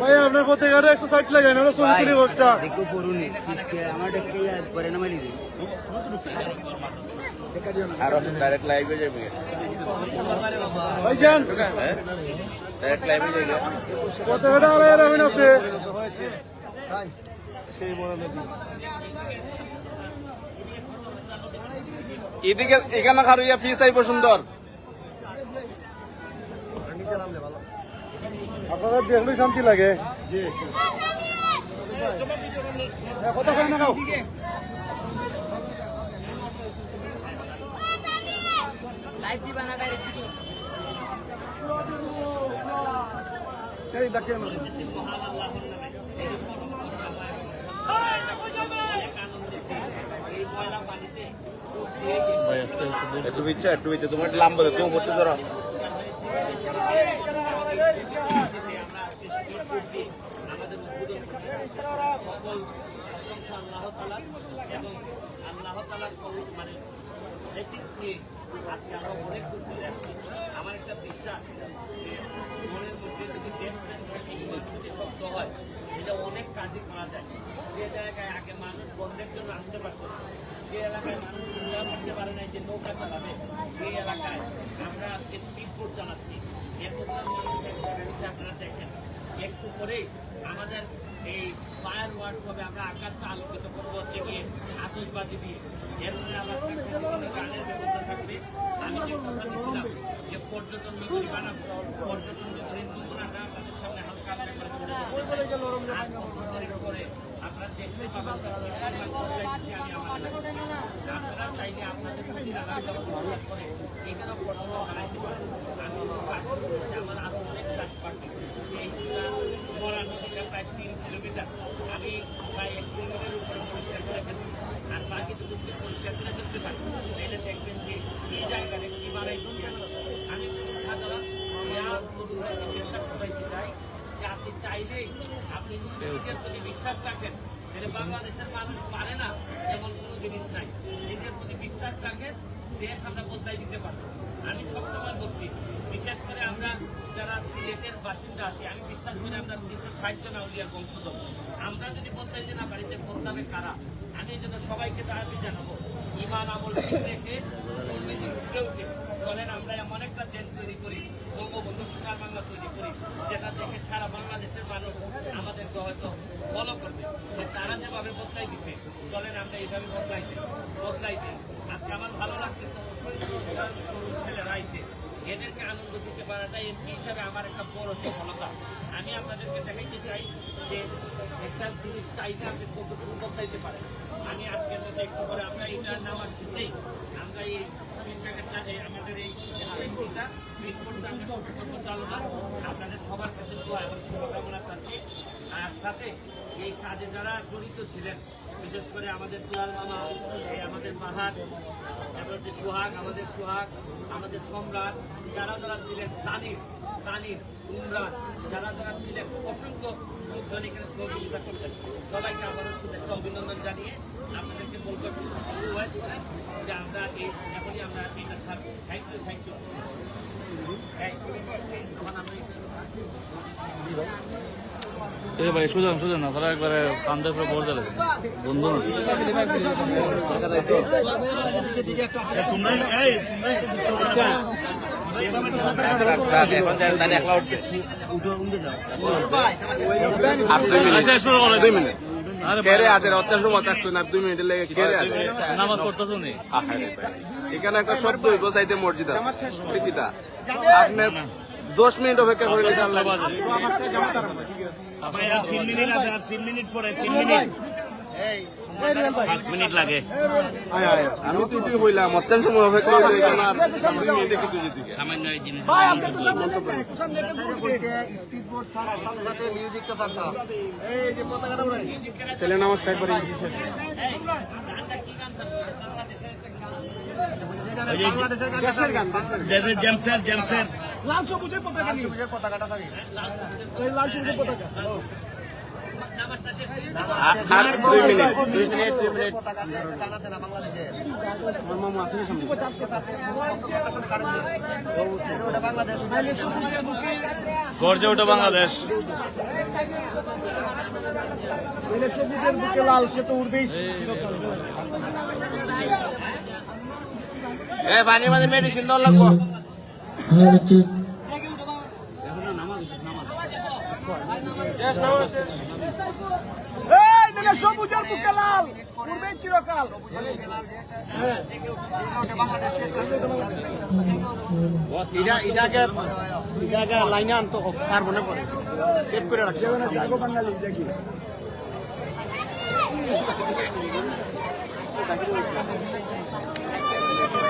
ভাই আপনার কোথায় গাড়ি একটু সাইড লাগাই না ছবি তুলি একটা দেখো পড়ুনি আমার দেখতে পরে না মারি আর ডাইরেক্ট লাইভে যাবে। ভাইজান হ্যাঁ? ডাইরেক্ট লাইভে যাবে। কত গাড়ি আড়াই রাখবেন আপনি। এদিকে এখানে খারুইয়া ফিস আইব সুন্দর। আপনারা দেখলে শান্তি লাগে। জি। কত করে না লাইভ দিবা না ডাইরেক্ট দেখেন। একটু ইচ্ছা একটু ইচ্ছা তোমার লাম্বা কেউ করতে ধরো। আমরা একটা বিশ্বাস মনের মধ্যে যদি ইমান শক্ত হয় এটা অনেক কাজে করা যায় যে জায়গায় আগে মানুষ বন্ধের জন্য আসতে পারতো যে এলাকায় মানুষ চিন্তা করতে পারে নাই যে নৌকা চালাবে সেই এলাকায় আমরা আজকে স্পিড বোট চালাচ্ছি। এর মধ্যে আপনারা দেখেন একটু পরেই আমাদের এই ফায়ার ওয়ার্কস হবে আমরা আকাশটা আলোকিত করব হচ্ছে গিয়ে আতসবাজি দিয়ে। এরপরে আবার থাকবে গানের ব্যবস্থা থাকবে। আমি যে কথা দিয়েছিলাম যে পর্যটন নগরী বানাবো পর্যটন নগরীর নমুনাটা আপনাদের সামনে হালকা হালকা করে করে আপনারা দেখতে পাবেন আমি আমার আমি প্রায় এক কিলোমিটার উপরে পরিষ্কার করে আর বাকি যদি পরিষ্কার করে ফেলতে পারি তাহলে দেখবেন যে এই জায়গাটা কি আমি শুধু সাধারণ বিশ্বাস করাইতে চাই যে আপনি চাইলেই আপনি নিজের প্রতি বিশ্বাস রাখেন। বাংলাদেশের মানুষ পারে না এমন কোনো জিনিস নাই। নিজের প্রতি বিশ্বাস রাখেন দেশ আমরা বদলাই দিতে পারব। আমি সবসময় বলছি, বিশেষ করে আমরা যারা সিলেটের বাসিন্দা আছি, আমি বিশ্বাস করি আমরা তিনশো ষাট জন আউলিয়ার বংশধর। আমরা যদি বদলাইতে না পারি, তাহলে বদলাবে কারা? আমি এই জন্য সবাইকে দাবি জানাব, ইমান, আমল ঠিক রেখে দুর্নীতি উঠে চলেন, আমরা এমন একটা দেশ তৈরি করি, বঙ্গবন্ধু সোনার বাংলা তৈরি করি, যেটা দেখে সারা বাংলাদেশের মানুষ আমাদেরকে হয়তো ফলো করবে। যে তারা যেভাবে বদলাই দিছে, চলেন আমরা এইভাবে বদলাইতে বদলাইতে। আজকে আমার ভালো অবশ্যই ছেলেরা আইছে। এদেরকে আনন্দ দিতে পারাটা এমপি হিসাবে আমার একটা বড় সফলতা। আমি আপনাদেরকে দেখাইতে চাই যে একটা জিনিস চাইলে আপনি কতটুকু বদলাইতে পারেন। আমি মধ্যে একটু করে আমরা এটা নামার শেষেই আমরা এই আমাদের এই আপনাদের সবার কাছে দোয়া এবং শুভকামনা চাচ্ছি আর সাথে এই কাজে যারা জড়িত ছিলেন, বিশেষ করে আমাদের দুলাল মামা আমাদের মাহাত, তারপর হচ্ছে সোহাগ, আমাদের সোহাগ, আমাদের সম্রাট, যারা যারা ছিলেন, তানির তানির উমরান যারা যারা ছিলেন, অসংখ্য লোকজন এখানে সহযোগিতা করছেন। সবাইকে আমাদের শুভেচ্ছা, অভিনন্দন জানিয়ে আপনাদেরকে একটু ওয়েট করেন যে আমরা এই এখনই আমরা এটা ছাড়বো। Thank you thank you thank you এ ভাই সুজন সুজন আপনারা একবারে কান্দের উপরে বলতে লাগে বন্ধু না। এখন আচ্ছা শুরু করে। দুই মিনিট। আরে কেরে আদের অত্যাংশ মত থাকছেন আর দুই মিনিটের লেগে কেরে নামাজ পড়তেছো নি? আহারে এখানে একটা শব্দ মসজিদ আছে। ঠিকিতা আপনি দশ মিনিট অপেক্ষা করে নিতে আল্লাহ তিন মিনিট আছে আর তিন মিনিট পরে তিন মিনিট। পাঁচ মিনিট লাগে। আমি তো হইলাম অত্যন্ত সময় অপেক্ষা করে এখানে আর দুই মিনিটে কিছু যেতে সামান্য এই জিনিস। ছেলে পারি দেশের জেমসের জেমসের লাল সবুজের পতাকা নিয়ে। পতাকাটা সবুজের পতাকা। গর্জে ওঠে বাংলাদেশ। সবুজের বুকে লাল সে তো উঠবেই এ পানি মাঝে মেডিসিন দেওয়া লাগবো। সবুজের বুকে লাল। উঠবেই চিরকাল। লাইনে আনতো স্যার মনে পড়ে সেভ করে রাখছে। বাঙালি দেখি। এই আপনার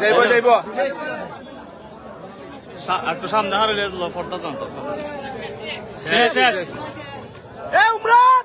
যাইব যাইব। একটু সামনে হারলে ফর্দা তো। শেষ। শেষ এই উমরান!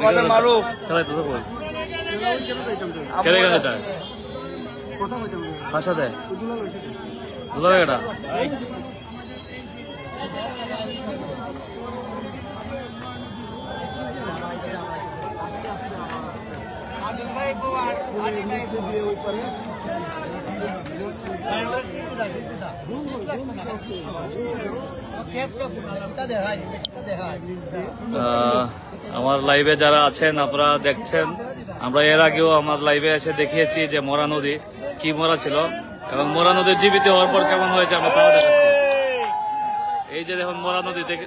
আমাদের মারুফ। চালাই তো কই কেলে গেছে এটা কার সাথে দুলা এটা আহ, আমার লাইভে যারা আছেন, আপনারা দেখছেন, আমরা এর আগেও আমার লাইভে এসে দেখিয়েছি যে মরা নদী কি মরা ছিল এবং মরা নদীর জীবিত হওয়ার পর কেমন হয়েছে আমরা তাও দেখাচ্ছি। এই যে দেখুন, মরা নদী থেকে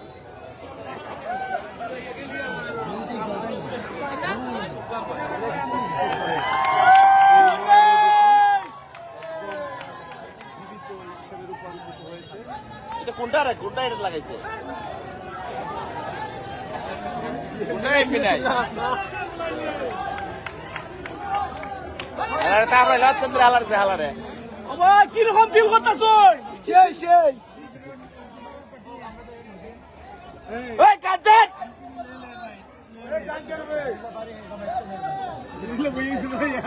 এটা কোনটা রে? কোনটা এটা লাগাইছে? কোনটা এমপি নাই হালারে তা আমরা লাত চন্দ্র হালারে দে হালারে কীরকম ফিল করতেছ সেই সেই। ওই গাছা ভাইয়া